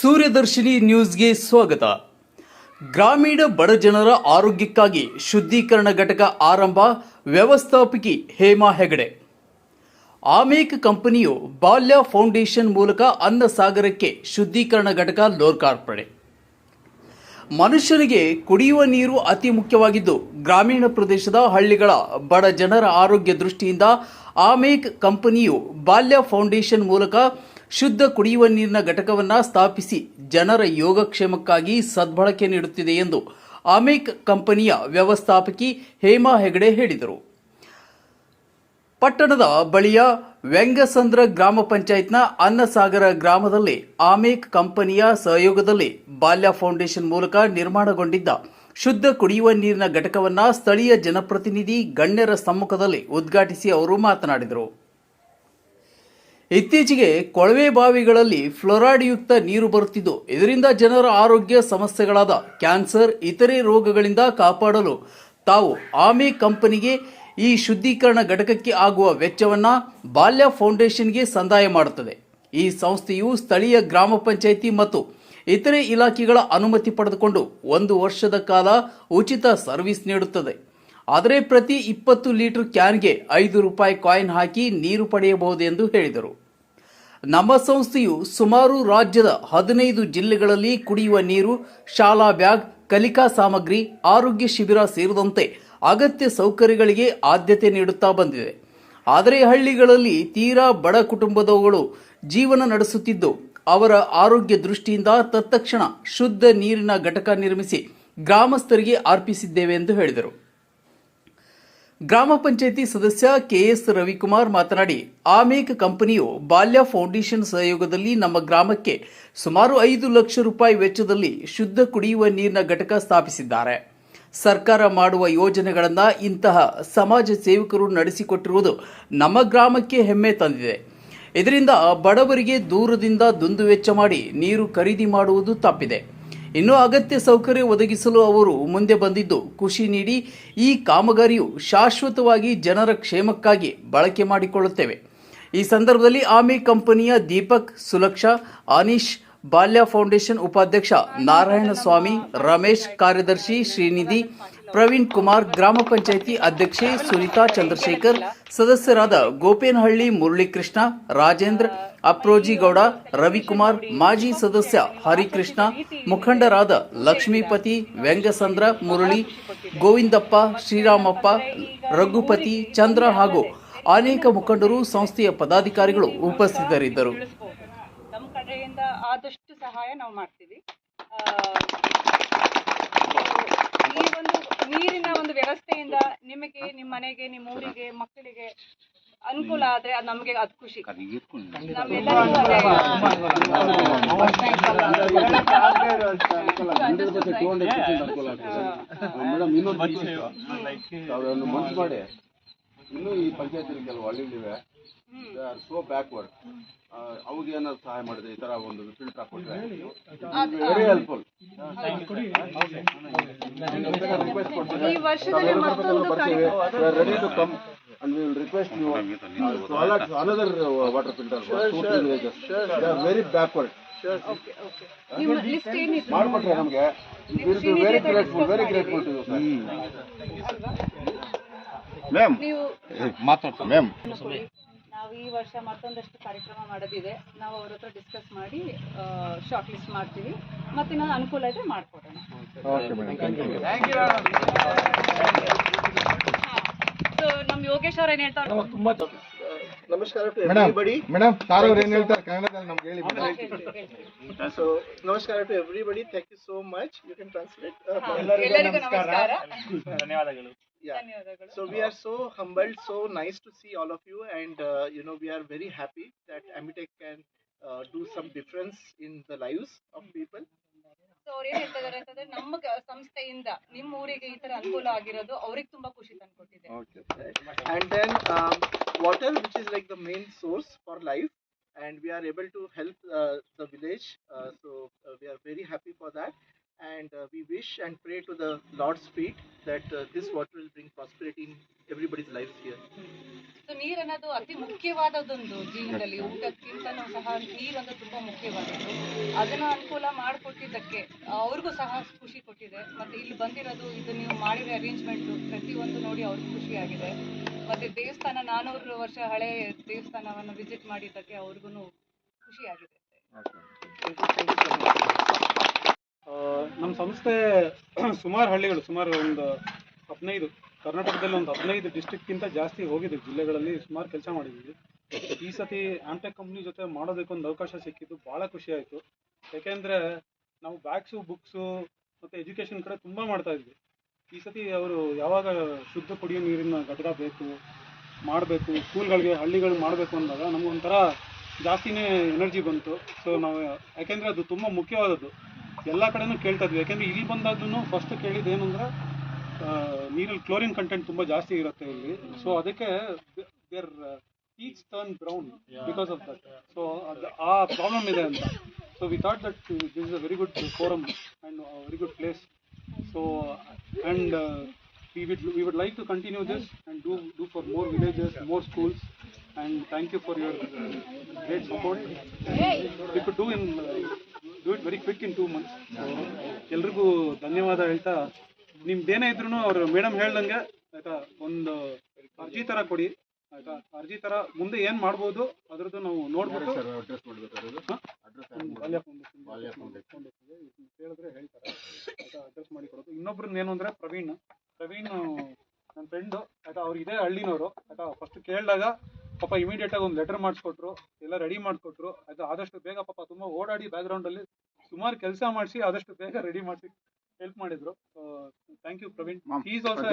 ಸೂರ್ಯದರ್ಶಿನಿ ನ್ಯೂಸ್ಗೆ ಸ್ವಾಗತ. ಗ್ರಾಮೀಣ ಬಡ ಜನರ ಆರೋಗ್ಯಕ್ಕಾಗಿ ಶುದ್ಧೀಕರಣ ಘಟಕ ಆರಂಭ ವ್ಯವಸ್ಥಾಪಕಿ ಹೇಮಾ ಹೆಗಡೆ. ಆಮೇಕ್ ಕಂಪನಿಯು ಬಾಲ್ಯ ಫೌಂಡೇಶನ್ ಮೂಲಕ ಅನ್ನ ಸಾಗರಕ್ಕೆ ಶುದ್ಧೀಕರಣ ಘಟಕ ಲೋಕಾರ್ಪಣೆ. ಮನುಷ್ಯನಿಗೆ ಕುಡಿಯುವ ನೀರು ಅತಿ ಮುಖ್ಯವಾಗಿದ್ದು, ಗ್ರಾಮೀಣ ಪ್ರದೇಶದ ಹಳ್ಳಿಗಳ ಬಡ ಜನರ ಆರೋಗ್ಯ ದೃಷ್ಟಿಯಿಂದ ಆಮೇಕ್ ಕಂಪನಿಯು ಬಾಲ್ಯ ಫೌಂಡೇಶನ್ ಮೂಲಕ ಶುದ್ಧ ಕುಡಿಯುವ ನೀರಿನ ಘಟಕವನ್ನು ಸ್ಥಾಪಿಸಿ ಜನರ ಯೋಗಕ್ಷೇಮಕ್ಕಾಗಿ ಸದ್ಬಳಕೆ ನೀಡುತ್ತಿದೆ ಎಂದು ಆಮೇಕ್ ಕಂಪನಿಯ ವ್ಯವಸ್ಥಾಪಕಿ ಹೇಮಾ ಹೆಗಡೆ ಹೇಳಿದರು. ಪಟ್ಟಣದ ಬಳಿಯ ವ್ಯಂಗಸಂದ್ರ ಗ್ರಾಮ ಪಂಚಾಯತ್ನ ಅನ್ನಸಾಗರ ಗ್ರಾಮದಲ್ಲಿ ಆಮೇಕ್ ಕಂಪನಿಯ ಸಹಯೋಗದಲ್ಲಿ ಬಾಲ್ಯ ಫೌಂಡೇಶನ್ ಮೂಲಕ ನಿರ್ಮಾಣಗೊಂಡಿದ್ದ ಶುದ್ಧ ಕುಡಿಯುವ ನೀರಿನ ಘಟಕವನ್ನು ಸ್ಥಳೀಯ ಜನಪ್ರತಿನಿಧಿ ಗಣ್ಯರ ಸಮ್ಮುಖದಲ್ಲಿ ಉದ್ಘಾಟಿಸಿ ಅವರು ಮಾತನಾಡಿದರು. ಇತ್ತೀಚೆಗೆ ಕೊಳವೆ ಬಾವಿಗಳಲ್ಲಿ ಫ್ಲೋರೈಡ್ಯುಕ್ತ ನೀರು ಬರುತ್ತಿದ್ದು, ಇದರಿಂದ ಜನರ ಆರೋಗ್ಯ ಸಮಸ್ಯೆಗಳಾದ ಕ್ಯಾನ್ಸರ್, ಇತರೆ ರೋಗಗಳಿಂದ ಕಾಪಾಡಲು ತಾವು ಆಮೆ ಕಂಪನಿಗೆ ಈ ಶುದ್ಧೀಕರಣ ಘಟಕಕ್ಕೆ ಆಗುವ ವೆಚ್ಚವನ್ನು ಬಾಲ್ಯ ಫೌಂಡೇಶನ್ಗೆ ಸಂದಾಯ ಮಾಡುತ್ತದೆ. ಈ ಸಂಸ್ಥೆಯು ಸ್ಥಳೀಯ ಗ್ರಾಮ ಪಂಚಾಯಿತಿ ಮತ್ತು ಇತರೆ ಇಲಾಖೆಗಳ ಅನುಮತಿ ಪಡೆದುಕೊಂಡು ಒಂದು ವರ್ಷದ ಕಾಲ ಉಚಿತ ಸರ್ವಿಸ್ ನೀಡುತ್ತದೆ. ಆದರೆ ಪ್ರತಿ ಇಪ್ಪತ್ತು ಲೀಟರ್ ಕ್ಯಾನ್ಗೆ ಐದು ರೂಪಾಯಿ ಕಾಯಿನ್ ಹಾಕಿ ನೀರು ಪಡೆಯಬಹುದು ಎಂದು ಹೇಳಿದರು. ನಮ್ಮ ಸಂಸ್ಥೆಯು ಸುಮಾರು ರಾಜ್ಯದ ಹದಿನೈದು ಜಿಲ್ಲೆಗಳಲ್ಲಿ ಕುಡಿಯುವ ನೀರು, ಶಾಲಾ ಬ್ಯಾಗ್, ಕಲಿಕಾ ಸಾಮಗ್ರಿ, ಆರೋಗ್ಯ ಶಿಬಿರ ಸೇರಿದಂತೆ ಅಗತ್ಯ ಸೌಕರ್ಯಗಳಿಗೆ ಆದ್ಯತೆ ನೀಡುತ್ತಾ ಬಂದಿದೆ. ಆದರೆ ಹಳ್ಳಿಗಳಲ್ಲಿ ತೀರಾ ಬಡ ಕುಟುಂಬದವುಗಳು ಜೀವನ ನಡೆಸುತ್ತಿದ್ದು, ಅವರ ಆರೋಗ್ಯ ದೃಷ್ಟಿಯಿಂದ ತತ್ಕ್ಷಣ ಶುದ್ಧ ನೀರಿನ ಘಟಕ ನಿರ್ಮಿಸಿ ಗ್ರಾಮಸ್ಥರಿಗೆ ಅರ್ಪಿಸಿದ್ದೇವೆ ಎಂದು ಹೇಳಿದರು. ಗ್ರಾಮ ಪಂಚಾಯಿತಿ ಸದಸ್ಯ ಕೆಎಸ್ ರವಿಕುಮಾರ್ ಮಾತನಾಡಿ, ಆಮೇಕ್ ಕಂಪನಿಯು ಬಾಲ್ಯ ಫೌಂಡೇಶನ್ ಸಹಯೋಗದಲ್ಲಿ ನಮ್ಮ ಗ್ರಾಮಕ್ಕೆ ಸುಮಾರು ಐದು ಲಕ್ಷ ರೂಪಾಯಿ ವೆಚ್ಚದಲ್ಲಿ ಶುದ್ಧ ಕುಡಿಯುವ ನೀರಿನ ಘಟಕ ಸ್ಥಾಪಿಸಿದ್ದಾರೆ. ಸರ್ಕಾರ ಮಾಡುವ ಯೋಜನೆಗಳನ್ನು ಇಂತಹ ಸಮಾಜ ಸೇವಕರು ನಡೆಸಿಕೊಟ್ಟಿರುವುದು ನಮ್ಮ ಗ್ರಾಮಕ್ಕೆ ಹೆಮ್ಮೆ ತಂದಿದೆ. ಇದರಿಂದ ಬಡವರಿಗೆ ದೂರದಿಂದ ದುಂದು ವೆಚ್ಚ ಮಾಡಿ ನೀರು ಖರೀದಿ ಮಾಡುವುದು ತಪ್ಪಿದೆ. ಇನ್ನು ಅಗತ್ಯ ಸೌಕರ್ಯ ಒದಗಿಸಲು ಅವರು ಮುಂದೆ ಬಂದಿದ್ದು ಖುಷಿ ನೀಡಿ ಈ ಕಾಮಗಾರಿಯು ಶಾಶ್ವತವಾಗಿ ಜನರ ಕ್ಷೇಮಕ್ಕಾಗಿ ಬಳಕೆ ಮಾಡಿಕೊಳ್ಳುತ್ತೇವೆ. ಈ ಸಂದರ್ಭದಲ್ಲಿ ಆಮಿ ಕಂಪನಿಯ ದೀಪಕ್, ಸುಲಕ್ಷಾ, ಅನೀಶ್ ಬಾಲ್ಯ ಫೌಂಡೇಶನ್ ಉಪಾಧ್ಯಕ್ಷ ನಾರಾಯಣ ಸ್ವಾಮಿ ರಮೇಶ್ ಕಾರ್ಯದರ್ಶಿ ಶ್ರೀನಿಧಿ, ಪ್ರವೀಣ್ ಕುಮಾರ್ ಗ್ರಾಮ ಪಂಚಾಯಿತಿ ಅಧ್ಯಕ್ಷೆ ಸುನಿತಾ ಚಂದ್ರಶೇಖರ್, ಸದಸ್ಯರಾದ ಗೋಪೇನಹಳ್ಳಿ ಮುರಳೀಕೃಷ್ಣ, ರಾಜೇಂದ್ರ ಅಪ್ರೋಜಿಗೌಡ ರವಿಕುಮಾರ್, ಮಾಜಿ ಸದಸ್ಯ ಹರಿಕೃಷ್ಣ, ಮುಖಂಡರಾದ ಲಕ್ಷ್ಮೀಪತಿ ವ್ಯಂಗಸಂದ್ರ ಮುರಳಿ, ಗೋವಿಂದಪ್ಪ, ಶ್ರೀರಾಮಪ್ಪ, ರಘುಪತಿ, ಚಂದ್ರ ಹಾಗೂ ಅನೇಕ ಮುಖಂಡರು ಸಂಸ್ಥೆಯ ಪದಾಧಿಕಾರಿಗಳು ಉಪಸ್ಥಿತರಿದ್ದರು. ಆದಷ್ಟು ಸಹಾಯ ನಾವು ಮಾಡ್ತೀವಿ ಆ, ಈ ಒಂದು ನೀರಿನ ಒಂದು ವ್ಯವಸ್ಥೆಯಿಂದ ನಿಮಗೆ ನಿಮ್ಮ ಮನೆಗೆ ನಿಮ್ಮ ಊರಿಗೆ ಮಕ್ಕಳಿಗೆ ಅನುಕೂಲ ಆದ್ರೆ ಅದು ನಮಗೆ ಅದು ಖುಷಿ ಮೇಡಮ್ ಇನ್ನೊಂದು ವಿಶೇಷ ತಾವೊಂದು ಮನ್ಸು ಮಾಡಿ ಇನ್ನೂ ಈ ಪಂಚಾಯತಿ ಕೆಲವು ಹಳ್ಳಿಗಳಿವೆ ಸೋ ಬ್ಯಾಕ್ವರ್ಡ್ ಅವ್ರಿಗೆ ಏನಾದ್ರು ಸಹಾಯ ಮಾಡಿದ್ರೆ ಈ ತರ ಒಂದು ಫಿಲ್ಟರ್ ಹಾಕೊಟ್ರೆ ವೆರಿ ಹೆಲ್ಪ್ಫುಲ್ ಈ ವರ್ಷದಲ್ಲಿ ಮತ್ತೊಂದು ಬರ್ತೀವಿ. Ready to come and will request you another water filter very backward okay okay ನಿಮ್ಮ ಲಿಸ್ಟ್ ಏನಿತ್ತು ಮಾಡ್ಕೊಟ್ರೆ ನಮಗೆ. Very grateful very grateful to ma'am ನೀವು ಮ್ಯಾಮ್ ನಾವು ಈ ವರ್ಷ ಮತ್ತೊಂದಷ್ಟು ಕಾರ್ಯಕ್ರಮ ಮಾಡೋದಿದೆ. ನಾವು ಅವ್ರ ಹತ್ರ ಡಿಸ್ಕಸ್ ಮಾಡಿ ಶಾರ್ಟ್ ಲಿಸ್ಟ್ ಮಾಡ್ತೀವಿ. ಮತ್ತೆ ನಾವು ಅನುಕೂಲ ಇದ್ರೆ ಮಾಡ್ಕೊಡೋಣ ಸೊ ನಮ್ಮ ಯೋಗೇಶ್ ಅವ್ರು ಏನ್ ಹೇಳ್ತಾರೆ ನಮಸ್ಕಾರ to madam everybody madam sir ಅವ್ರು ಏನ್ ಹೇಳ್ತಾರೆ ಕನ್ನಡದಲ್ಲಿ ನಮ್ಗೆ ಹೇಳಿ ಸೊ ನಮಸ್ಕಾರ to everybody thank you so much you can translate ಎಲ್ಲರಿಗೂ ನಮಸ್ಕಾರ yeah ಧನ್ಯವಾದಗಳು so we are so humbled so nice to see all of you and uh, you know we are very happy that amitech can uh, do some difference in the lives of people so ಅವ್ರು ಏನ್ ಹೇಳ್ತಾ ಅಂತಂದ್ರೆ ನಮ್ಮ ಸಂಸ್ಥೆಯಿಂದ ನಿಮ್ಮ ಊರಿಗೆ ಈ ತರ ಅನುಕೂಲ ಆಗಿರೋದು ಅವ್ರಿಗೆ ತುಂಬಾ ಖುಷಿ ತಂದ್ಕೊಟ್ಟಿದೆ and then um, water which is like the main source for life and we are able to help uh, the village uh, so uh, we are very happy for that And uh, we wish and pray to the Lord's feet that uh, this water will bring prosperity in everybody's lives here. So ನೀರನ್ನೋದು ಅತಿ ಮುಖ್ಯವಾದದ್ದೊಂದು ಜೀವನದಲ್ಲಿ. ಊಟಕ್ಕಿಂತನೂ ಸಹ ನೀರೊಂದು ತುಂಬಾ ಮುಖ್ಯವಾದದ್ದು. ಅದನ್ನ ಅನುಕೂಲ ಮಾಡಿಕೊಟ್ಟಿದ್ದಕ್ಕೆ ಅವ್ರಿಗೂ ಸಹ ಖುಷಿ ಕೊಟ್ಟಿದೆ. ಮತ್ತೆ ಇಲ್ಲಿ ಬಂದಿರೋದು ಇದು ನೀವು ಮಾಡಿರೋ ಅರೇಂಜ್ಮೆಂಟ್ ಪ್ರತಿಯೊಂದು ನೋಡಿ ಅವ್ರಿಗೂ ಖುಷಿ ಆಗಿದೆ. ಮತ್ತೆ ದೇವಸ್ಥಾನ ನಾನೂರು ವರ್ಷ ಹಳೆ ದೇವಸ್ಥಾನವನ್ನು ವಿಸಿಟ್ ಮಾಡಿದ್ದಕ್ಕೆ ಅವ್ರಿಗೂ ಖುಷಿ ಆಗಿದೆ. ನಮ್ಮ ಸಂಸ್ಥೆ ಸುಮಾರು ಹಳ್ಳಿಗಳು, ಸುಮಾರು ಒಂದು ಹದಿನೈದು, ಕರ್ನಾಟಕದಲ್ಲಿ ಒಂದು ಹದಿನೈದು ಡಿಸ್ಟ್ರಿಕ್ಟ್ಗಿಂತ ಜಾಸ್ತಿ ಹೋಗಿದೆ, ಜಿಲ್ಲೆಗಳಲ್ಲಿ ಸುಮಾರು ಕೆಲಸ ಮಾಡಿದ್ದೀವಿ. ಈ ಸತಿ ಆಮ್ಟೆಕ್ ಕಂಪ್ನಿ ಜೊತೆ ಮಾಡೋದಕ್ಕೆ ಒಂದು ಅವಕಾಶ ಸಿಕ್ಕಿದ್ದು ಭಾಳ ಖುಷಿ ಆಯಿತು. ಯಾಕೆಂದರೆ ನಾವು ಬ್ಯಾಗ್ಸು ಬುಕ್ಸು ಮತ್ತು ಎಜುಕೇಷನ್ ಕಡೆ ತುಂಬ ಮಾಡ್ತಾ ಇದ್ವಿ. ಈ ಸತಿ ಅವರು ಯಾವಾಗ ಶುದ್ಧ ಕುಡಿಯೋ ನೀರಿನ ಘಟಕ ಬೇಕು, ಮಾಡಬೇಕು, ಸ್ಕೂಲ್ಗಳಿಗೆ ಹಳ್ಳಿಗಳು ಮಾಡಬೇಕು ಅಂದಾಗ ನಮಗೊಂಥರ ಜಾಸ್ತಿನೇ ಎನರ್ಜಿ ಬಂತು. ಸೊ ನಾವು, ಯಾಕೆಂದರೆ ಅದು ತುಂಬ ಮುಖ್ಯವಾದದ್ದು. ಎಲ್ಲ ಕಡೆನೂ ಕೇಳ್ತಾ ಇದ್ವಿ. ಯಾಕೆಂದರೆ ಇಲ್ಲಿ ಬಂದಾದ್ರೂ ಫಸ್ಟ್ ಕೇಳಿದ್ದು ಏನಂದ್ರೆ ನೀರಲ್ಲಿ ಕ್ಲೋರಿನ್ ಕಂಟೆಂಟ್ ತುಂಬ ಜಾಸ್ತಿ ಇರುತ್ತೆ ಇಲ್ಲಿ. ಸೊ ಅದಕ್ಕೆ their teeth turn brown because of that so ಅದು ಆ ಪ್ರಾಬ್ಲಮ್ ಇದೆ ಅಂತ. So we thought that this is a very good forum and very good place so and we would we would like to continue this and do do for more villages more schools and thank you for your great support we could do do in very quick in two months ಎಲ್ರಿಗೂ ಧನ್ಯವಾದ ಹೇಳ್ತಾ ನಿಮ್ದೇನೇ ಇದ್ರು ಅವ್ರು madam ಹೇಳ್ದಂಗೆ ಆಯ್ತಾ ಒಂದು ಅರ್ಜಿ ತರ ಕೊಡಿ. ಆಯ್ತಾ ಅರ್ಜಿ ತರ ಮುಂದೆ ಏನು ಮಾಡ್ಬೋದು ಅದ್ರದ್ದು ನಾವು ನೋಡ್ಬಿಟ್ಟು ಇದನ್ನ ಕೇಳಿದ್ರೆ ಹೇಳ್ತಾರೆ. ಆಯ್ತಾ ಅಡ್ರೆಸ್ ಮಾಡಿ ಕೊಡೋದು. ಇನ್ನೊಬ್ರನ್ನ ಏನು ಅಂದ್ರೆ ಪ್ರವೀಣ್. ಪ್ರವೀಣ್ ನನ್ನ ಫ್ರೆಂಡು ಆಯ್ತಾ ಅವ್ರು ಇದೇ ಹಳ್ಳಿನವರು. ಆಯ್ತಾ ಫಸ್ಟ್ ಕೇಳಿದಾಗ ಪಾಪ ಇಮಿಡಿಯೇಟ್ ಆಗಿ ಒಂದು ಲೆಟರ್ ಮಾಡಿಸ್ಕೊಟ್ರು ಎಲ್ಲ ರೆಡಿ ಮಾಡಿಕೊಟ್ರು. ಆಯ್ತಾ ಆದಷ್ಟು ಬೇಗ ಪಾಪ ತುಂಬ ಓಡಾಡಿ ಬ್ಯಾಕ್ಗ್ರೌಂಡಲ್ಲಿ ಸುಮಾರು ಕೆಲಸ ಮಾಡಿಸಿ ಆದಷ್ಟು ಬೇಗ ರೆಡಿ ಮಾಡಿಸಿ ಹೆಲ್ಪ್ ಮಾಡಿದ್ರು. Thank you Praveen. Is also